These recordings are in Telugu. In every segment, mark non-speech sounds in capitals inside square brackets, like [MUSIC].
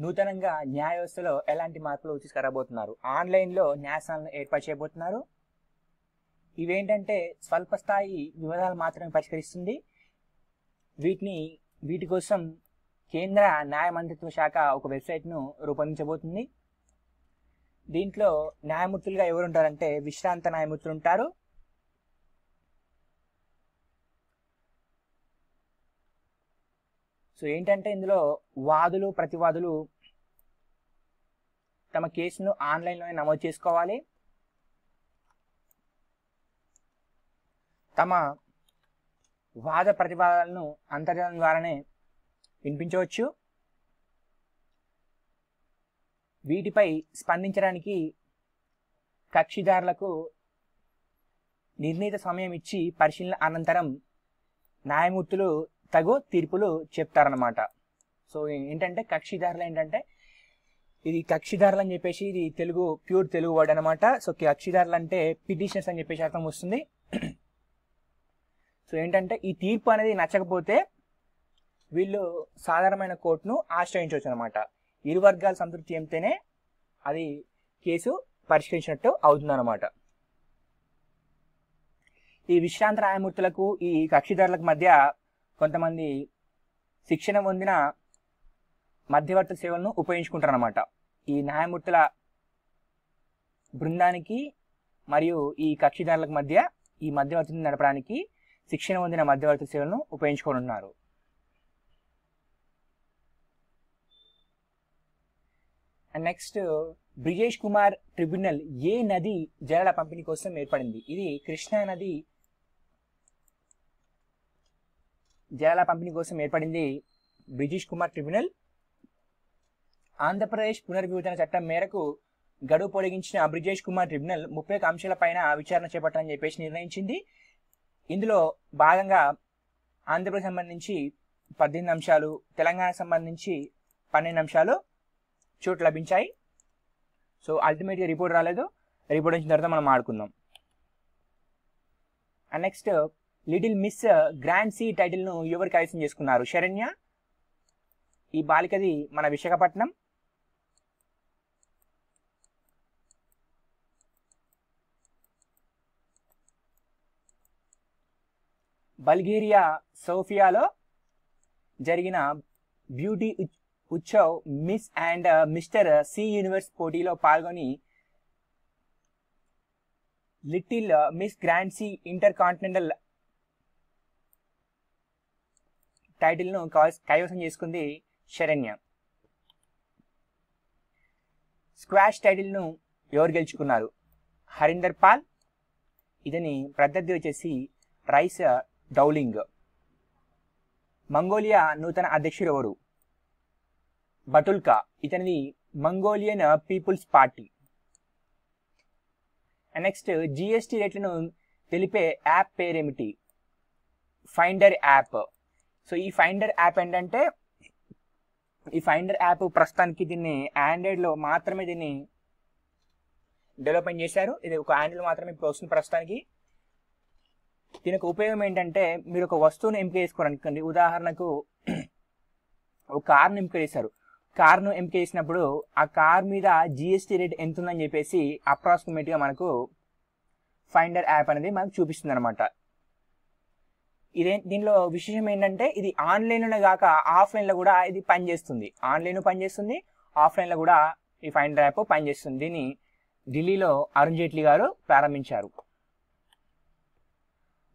నూతనంగా న్యాయ వ్యవస్థలో ఎలాంటి మార్పులు తీసుకురాబోతున్నారు? ఆన్లైన్లో న్యాయస్థానాలను ఏర్పాటు చేయబోతున్నారు. ఇవేంటంటే స్వల్ప స్థాయి వివాదాలు మాత్రమే పరిష్కరిస్తుంది. వీటిని వీటి కోసం కేంద్ర న్యాయ మంత్రిత్వ శాఖ ఒక వెబ్సైట్ను రూపొందించబోతుంది. దీంట్లో న్యాయమూర్తులుగా ఎవరు ఉంటారంటే విశ్రాంత న్యాయమూర్తులు ఉంటారు. సో ఏంటంటే ఇందులో వాదులు ప్రతివాదులు తమ కేసును ఆన్లైన్లోనే నమోదు చేసుకోవాలి. తమ వాద ప్రతివాదాలను అంతర్జాలం ద్వారానే వినిపించవచ్చు. వీటిపై స్పందించడానికి కక్షిదారులకు నిర్ణీత సమయం ఇచ్చి పరిశీలన అనంతరం న్యాయమూర్తులు తగు తీర్పులు చెప్తారనమాట సో ఏంటంటే కక్షిదారులు ఏంటంటే ఇది కక్షిదారులు అని చెప్పేసి ఇది తెలుగు ప్యూర్ తెలుగు వర్డ్ అనమాట సో కక్షిదారులు అంటే పిటిషనర్స్ అని చెప్పేసి అర్థం వస్తుంది. సో ఏంటంటే ఈ తీర్పు అనేది నచ్చకపోతే వీళ్ళు సాధారణమైన కోర్టును ఆశ్రయించవచ్చు అనమాట ఇరు వర్గాల సంతృప్తి చెందితేనే అది కేసు పరిష్కరించినట్టు అవుతుందన్నమాట. ఈ విశ్రాంత న్యాయమూర్తులకు ఈ కక్షిదారులకు మధ్య కొంతమంది శిక్షణ పొందిన మధ్యవర్తి సేవలను ఉపయోగించుకుంటారన్నమాట. ఈ న్యాయమూర్తుల బృందానికి మరియు ఈ కక్షిదారులకు మధ్య ఈ మధ్యవర్తిని నడపడానికి శిక్షణ పొందిన మధ్యవర్తి సేవలను ఉపయోగించుకోనున్నారు. And next Brijesh Kumar tribunal ఏ నది జలాల పంపిణీ కోసం ఏర్పడింది? ఇది కృష్ణా నది జలాల పంపిణీ కోసం ఏర్పడింది బ్రిజేష్ కుమార్ ట్రిబ్యునల్. ఆంధ్రప్రదేశ్ పునర్విభజన చట్టం మేరకు గడువు పొడిగించిన బ్రిజేష్ కుమార్ ట్రిబ్యునల్ ముప్పై ఒక అంశాలపైన విచారణ చేపట్టాలని చెప్పేసి నిర్ణయించింది. ఇందులో భాగంగా ఆంధ్రప్రదేశ్ సంబంధించి పద్దెనిమిది అంశాలు తెలంగాణకు సంబంధించి పన్నెండు అంశాలు చోటు లభించాయి. సో అల్టిమేట్గా రిపోర్ట్ రాలేదు. రిపోర్ట్ వచ్చిన తర్వాత మనం ఆడుకుందాం. And next little miss uh, grand sea టైటిల్ను ఎవరు కైవసం చేసుకున్నారు? శరణ్య? ఈ బాలికది మన విశాఖపట్నం. బల్గేరియా సోఫియాలో జరిగిన beauty Utsav miss and uh, mister uh, sea universe పోటీలో పాల్గొని little miss grand sea intercontinental టైటిల్ను కైవసం చేసుకుంది శరణ్య. స్క్వాష్ టైటిల్ను ఎవరు గెలుచుకున్నారు? హరీందర్ పాల్ ఇతని ప్రత్యర్థి వచ్చేసి రైస్ డౌలింగ్. మంగోలియా నూతన అధ్యక్షుడు ఎవరు? Battulga ఇతనిది Mongolian people's party. Next GST రేట్లను తెలిపే యాప్ పేరేమిటి? Finder app. సో ఈ ఫైండర్ యాప్ ఏంటంటే ఈ ఫైండర్ యాప్ ప్రస్తుతానికి దీన్ని ఆండ్రాయిడ్లో మాత్రమే దీన్ని డెవలప్మెంట్ చేశారు. ఇది ఒక ఆండ్రాయిడ్ మాత్రమే ఇప్పుడు వస్తుంది ప్రస్తుతానికి. దీని యొక్క ఉపయోగం ఏంటంటే మీరు ఒక వస్తువును ఎంపిక చేసుకోవాలనుకోండి. ఉదాహరణకు ఒక కార్ను ఎంపిక చేశారు. కార్ను ఎంపిక చేసినప్పుడు ఆ కార్ మీద జిఎస్టీ రేట్ ఎంత ఉందని చెప్పేసి అప్రాక్సిమేట్గా మనకు ఫైండర్ యాప్ అనేది మనకు చూపిస్తుంది అనమాట ఇదే దీనిలో విశేషం ఏంటంటే ఇది ఆన్లైన్లోనే కాక ఆఫ్లైన్లో కూడా ఇది పనిచేస్తుంది. ఆన్లైన్ పనిచేస్తుంది ఆఫ్లైన్లో కూడా ఈ ఫైండర్ యాప్ పనిచేస్తుంది. దీన్ని ఢిల్లీలో అరుణ్ జైట్లీ గారు ప్రారంభించారు.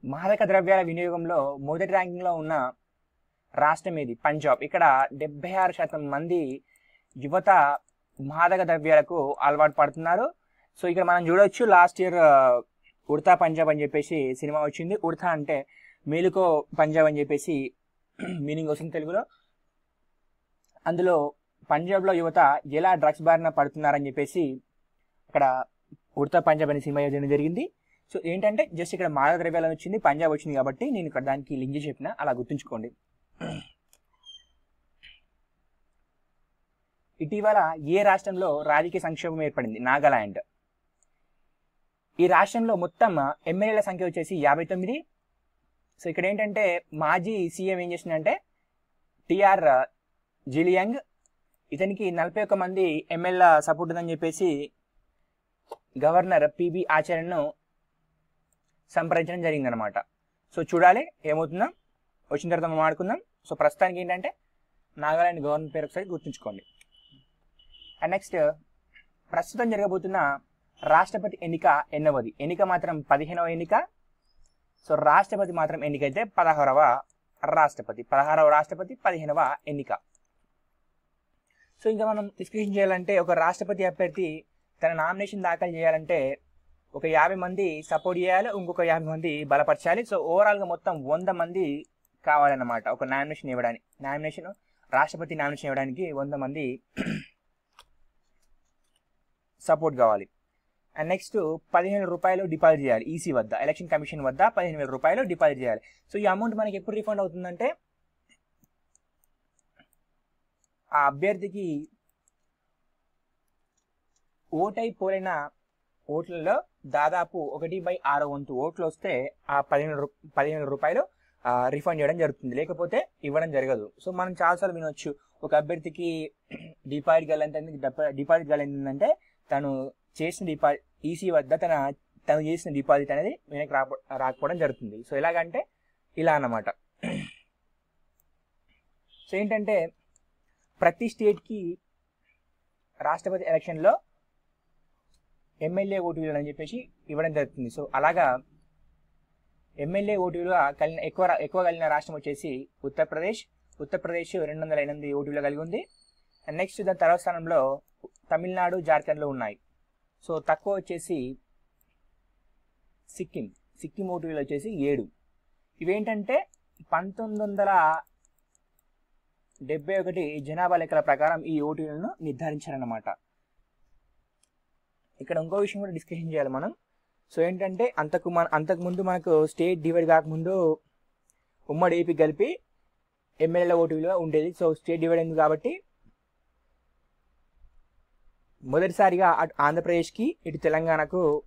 మాదక ద్రవ్యాల వినియోగంలో మొదటి ర్యాంకింగ్లో ఉన్న రాష్ట్రం ఏది? పంజాబ్. ఇక్కడ డెబ్బై ఆరు శాతం మంది యువత మాదక ద్రవ్యాలకు అలవాటు పడుతున్నారు. సో ఇక్కడ మనం చూడవచ్చు లాస్ట్ ఇయర్ ఉడతా పంజాబ్ అని చెప్పేసి సినిమా వచ్చింది. ఉడతా అంటే మేలుకో పంజాబ్ అని చెప్పేసి [CLEARS THROAT] మీనింగ్ వస్తుంది తెలుగులో. అందులో పంజాబ్లో యువత ఎలా డ్రగ్స్ బారిన పడుతున్నారని చెప్పేసి అక్కడ ఉడతా పంజాబ్ అనే సినిమా చేయడం జరిగింది. సో ఏంటంటే జస్ట్ ఇక్కడ మాదక ద్రవ్యాలు వచ్చింది పంజాబ్ వచ్చింది కాబట్టి నేను ఇక్కడ దానికి లింక్ చేసి చెప్పిన అలా గుర్తుంచుకోండి. [CLEARS THROAT] ఇటీవల ఏ రాష్ట్రంలో రాజకీయ సంక్షోభం ఏర్పడింది? నాగాలాండ్. ఈ రాష్ట్రంలో మొత్తం ఎమ్మెల్యేల సంఖ్య వచ్చేసి యాభై తొమ్మిది సో ఇక్కడ ఏంటంటే మాజీ సీఎం ఏం చేసిందంటే టిఆర్ జిలియంగ్ ఇతనికి నలభై ఒక్క మంది ఎమ్మెల్యే సపోర్ట్ ఉందని చెప్పేసి గవర్నర్ పిబి ఆచార్యను సంప్రదించడం జరిగిందనమాట సో చూడాలి ఏమవుతుందాం. వచ్చిన తర్వాత మనం ఆడుకుందాం. సో ప్రస్తుతానికి ఏంటంటే నాగాలాండ్ గవర్నర్ పేరు ఒకసారి గుర్తుంచుకోండి. అండ్ నెక్స్ట్ ప్రస్తుతం జరగబోతున్న రాష్ట్రపతి ఎన్నిక ఎన్నవది? ఎన్నిక మాత్రం పదిహేనవ ఎన్నిక సో రాష్ట్రపతి మాత్రం ఎన్నికైతే పదహారవ రాష్ట్రపతి పదహారవ రాష్ట్రపతి పదిహేనవ ఎన్నిక. సో ఇంకా మనం డిస్కషన్ చేయాలంటే ఒక రాష్ట్రపతి అభ్యర్థి తన నామినేషన్ దాఖలు చేయాలంటే ఒక యాభై మంది సపోర్ట్ చేయాలి ఇంకొక యాభై మంది బలపరచాలి. సో ఓవరాల్గా మొత్తం వంద మంది కావాలన్నమాట ఒక నామినేషన్ ఇవ్వడానికి. నామినేషన్ రాష్ట్రపతి నామినేషన్ ఇవ్వడానికి వంద మంది సపోర్ట్ కావాలి. అండ్ నెక్స్ట్ పదిహేను రూపాయలు డిపాజిట్ చేయాలి ఈసీ వద్ద ఎలక్షన్ కమిషన్ వద్ద పదిహేను వేల రూపాయలు డిపాజిట్ చేయాలి. సో ఈ అమౌంట్ మనకి ఎప్పుడు రిఫండ్ అవుతుందంటే ఆ అభ్యర్థికి ఓటై పోలిన ఓట్లలో దాదాపు ఒకటి బై ఆరు వంతు ఓట్లు వస్తే ఆ పదిహేను పదిహేను రూపాయలు రిఫండ్ చేయడం జరుగుతుంది. లేకపోతే ఇవ్వడం జరగదు. సో మనం చాలాసార్లు వినొచ్చు. ఒక అభ్యర్థికి [CLEARS THROAT] డిపాజిట్ గల డిపాజిట్ ఏంటంటే తను చేసిన డిపాజిట్ ఈసీ వద్ద తన తను చేసిన డిపాజిట్ అనేది వెనక్కి రాప రాకపోవడం జరుగుతుంది. సో ఎలాగంటే ఇలా అన్నమాట. సో ఏంటంటే ప్రతి స్టేట్కి రాష్ట్రపతి ఎలక్షన్లో ఎమ్మెల్యే ఓటు అని చెప్పేసి ఇవ్వడం జరుగుతుంది. సో అలాగా ఎమ్మెల్యే ఓటులుగా కలిగిన ఎక్కువ ఎక్కువ కలిగిన రాష్ట్రం వచ్చేసి ఉత్తరప్రదేశ్. ఉత్తరప్రదేశ్ రెండు వందల ఎనిమిది ఓటులు కలిగి ఉంది. నెక్స్ట్ దాని తర్వాత స్థానంలో తమిళనాడు జార్ఖండ్లో ఉన్నాయి. సో తక్కువ వచ్చేసి సిక్కిం సిక్కిం ఓటులు వచ్చేసి ఏడు. ఇవేంటంటే పంతొమ్మిది వందల డెబ్బై ఒకటి జనాభా లెక్కల ప్రకారం ఈ ఓటీలను నిర్ధారించారన్నమాట. ఇక్కడ ఇంకో విషయం కూడా డిస్కషన్ చేయాలి మనం. సో ఏంటంటే అంతకు మన అంతకు ముందు మనకు స్టేట్ డివైడ్ కాకముందు ఉమ్మడి ఏపీ కలిపి ఎమ్మెల్యేల ఓటు విలువ ఉండేది. సో స్టేట్ డివైడ్ అయింది కాబట్టి మొదటిసారిగా అటు ఆంధ్రప్రదేశ్కి ఇటు తెలంగాణకు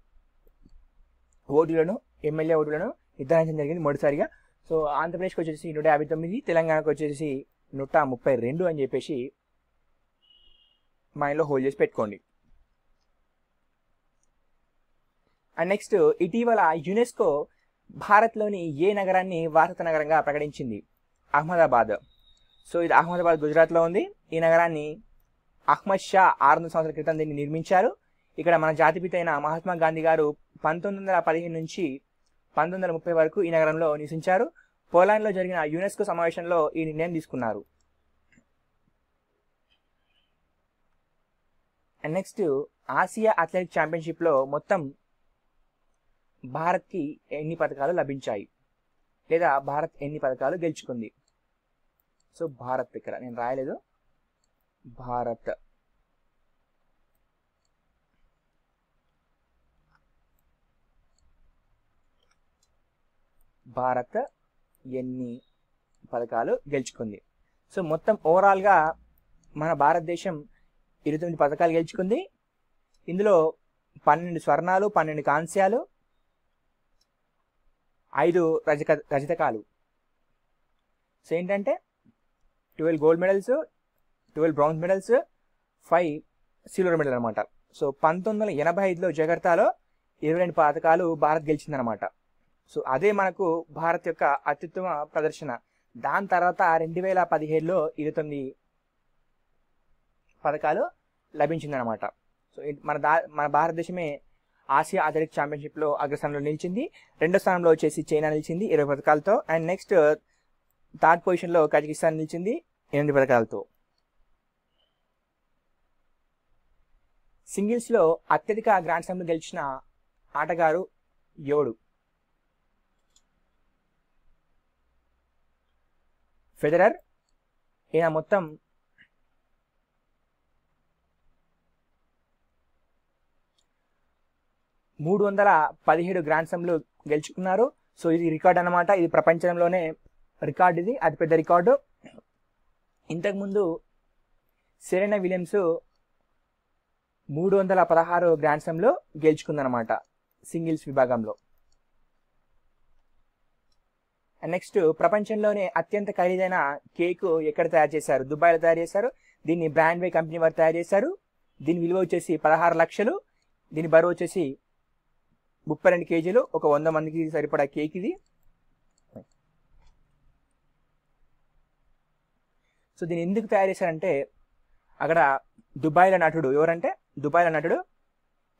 ఓటులను ఎమ్మెల్యే ఓటులను నిర్ధారించడం జరిగింది మొదటిసారిగా. సో ఆంధ్రప్రదేశ్కి వచ్చేసి నూట యాభై తొమ్మిది తెలంగాణకు వచ్చేసి నూట ముప్పై రెండు అని చెప్పేసి మైండ్లో హోల్డ్ చేసి పెట్టుకోండి. అండ్ నెక్స్ట్ ఇటీవల యునెస్కో భారత్లోని ఏ నగరాన్ని వారసత్వ నగరంగా ప్రకటించింది? అహ్మదాబాద్. సో ఇది అహ్మదాబాద్ గుజరాత్లో ఉంది. ఈ నగరాన్ని అహ్మద్ షా ఆరు వందల సంవత్సరాల క్రితం దీన్ని నిర్మించారు. ఇక్కడ మన జాతిపిత అయిన మహాత్మా గాంధీ గారు పంతొమ్మిది వందల పదిహేను నుంచి పంతొమ్మిది వందల ముప్పై వరకు ఈ నగరంలో నివసించారు. పోలాండ్లో జరిగిన యునెస్కో సమావేశంలో ఈ నిర్ణయం తీసుకున్నారు. అండ్ నెక్స్ట్ ఆసియా అథ్లెటిక్ ఛాంపియన్షిప్లో మొత్తం భారత్కి ఎన్ని పథకాలు లభించాయి? లేదా భారత్ ఎన్ని పథకాలు గెలుచుకుంది? సో భారత్ ఇక్కడ. నేను రాయలేదు. భారత్. భారత్ ఎన్ని పథకాలు గెలుచుకుంది. సో మొత్తం ఓవరాల్గా మన భారతదేశం ఇరవై తొమ్మిది పథకాలు గెలుచుకుంది. ఇందులో పన్నెండు స్వర్ణాలు పన్నెండు కాంస్యాలు ఐదు రజక రజతకాలు. సో ఏంటంటే twelve gold medals twelve bronze medals five silver medal అనమాట సో పంతొమ్మిది వందల ఎనభై ఐదులో జగర్తాలో ఇరవై రెండు పథకాలు భారత్ గెలిచిందనమాట సో అదే మనకు భారత్ యొక్క అత్యుత్తమ ప్రదర్శన. దాని తర్వాత రెండు వేల పదిహేడులో ఇరవై తొమ్మిది పథకాలు లభించిందనమాట సో మన దా మన భారతదేశమే ఆసియా అథ్లెటిక్ ఛాంపియన్షిప్లో అగ్రస్థానంలో నిలిచింది. రెండో స్థానంలో వచ్చేసి చైనా నిలిచింది ఇరవై పథకాలతో అండ్ నెక్స్ట్ థర్డ్ పొజిషన్లో కజకిస్తాన్ నిలిచింది ఎనిమిది పథకాలతో సింగిల్స్లో అత్యధిక గ్రాండ్ స్లామ్లు గెలిచిన ఆటగారు ఎవడు? ఫెదరర్ ఈయన మొత్తం మూడు వందల పదిహేడు గ్రాండ్ స్లామ్లు గెలుచుకున్నారు. సో ఇది రికార్డ్ అనమాట ఇది ప్రపంచంలోనే రికార్డ్ ఇది. అతిపెద్ద రికార్డు. ఇంతకుముందు సెరెనా విలియమ్స్ మూడు వందల పదహారు గ్రాండ్ స్లామ్లు గెలుచుకుందనమాట సింగిల్స్ విభాగంలో. నెక్స్ట్ ప్రపంచంలోనే అత్యంత ఖరీదైన కేకు ఎక్కడ తయారు చేశారు? దుబాయ్లో తయారు చేశారు దీన్ని బ్రాండ్ వే కంపెనీ వారు తయారు చేశారు. దీని విలువ వచ్చేసి పదహారు లక్షలు దీని బరువు వచ్చేసి ముప్పై రెండు కేజీలు ఒక వంద మందికి సరిపడా కేక్ ఇది. సో దీన్ని ఎందుకు తయారు చేశారంటే అక్కడ దుబాయ్లో నటుడు ఎవరంటే దుబాయ్లో నటుడు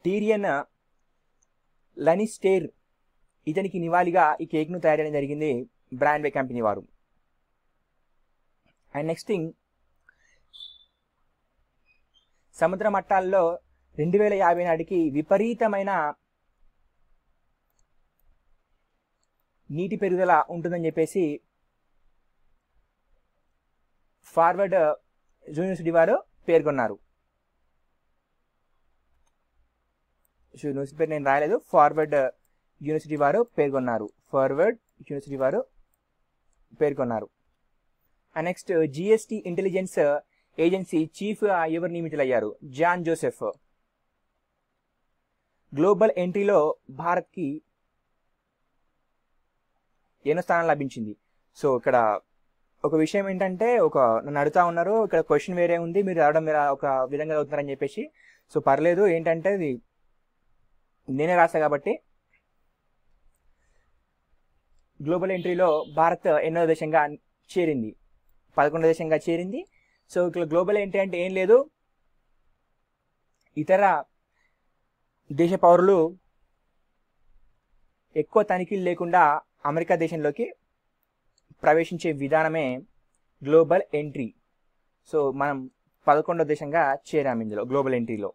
టీరియన్ లనిస్టేర్ ఇతనికి నివాళిగా ఈ కేక్ను తయారు చేయడం జరిగింది బ్రాండ్వే కంపెనీ వారు. అండ్ నెక్స్ట్ థింగ్ సముద్ర మట్టాల్లో రెండు వేల యాభై నాటికి విపరీతమైన నీటి పెరుగుదల ఉంటుందని చెప్పేసి ఫార్వర్డ్ యూనివర్సిటీ వారు పేర్కొన్నారు. యూనివర్సిటీ పేరు నేను రాయలేదు. ఫార్వర్డ్ యూనివర్సిటీ వారు పేర్కొన్నారు. ఫార్వర్డ్ యూనివర్సిటీ వారు పేర్కొన్నారు. Next GST intelligence agency chief ఎవరు నియమితులయ్యారు? John Joseph. గ్లోబల్ ఎంట్రీలో భారత్కి ఎన్నో స్థానం లభించింది. సో ఇక్కడ ఒక విషయం ఏంటంటే ఒక నన్ను అడుగుతా ఉన్నారు ఇక్కడ క్వశ్చన్ వేరే ఉంది మీరు రావడం ఒక విధంగా అవుతున్నారని చెప్పేసి. సో పర్లేదు ఏంటంటే నేనే రాసా కాబట్టి గ్లోబల్ ఎంట్రీలో భారత్ ఎన్నో దేశంగా చేరింది. పదకొండో దేశంగా చేరింది. సో ఇక్కడ గ్లోబల్ ఎంట్రీ అంటే ఏం లేదు. ఇతర దేశ పౌరులు ఎక్కువ తనిఖీలు లేకుండా అమెరికా దేశంలోకి ప్రవేశించే విధానమే గ్లోబల్ ఎంట్రీ సో మనం పదకొండో దేశంగా చేరాము ఇందులో గ్లోబల్ ఎంట్రీలో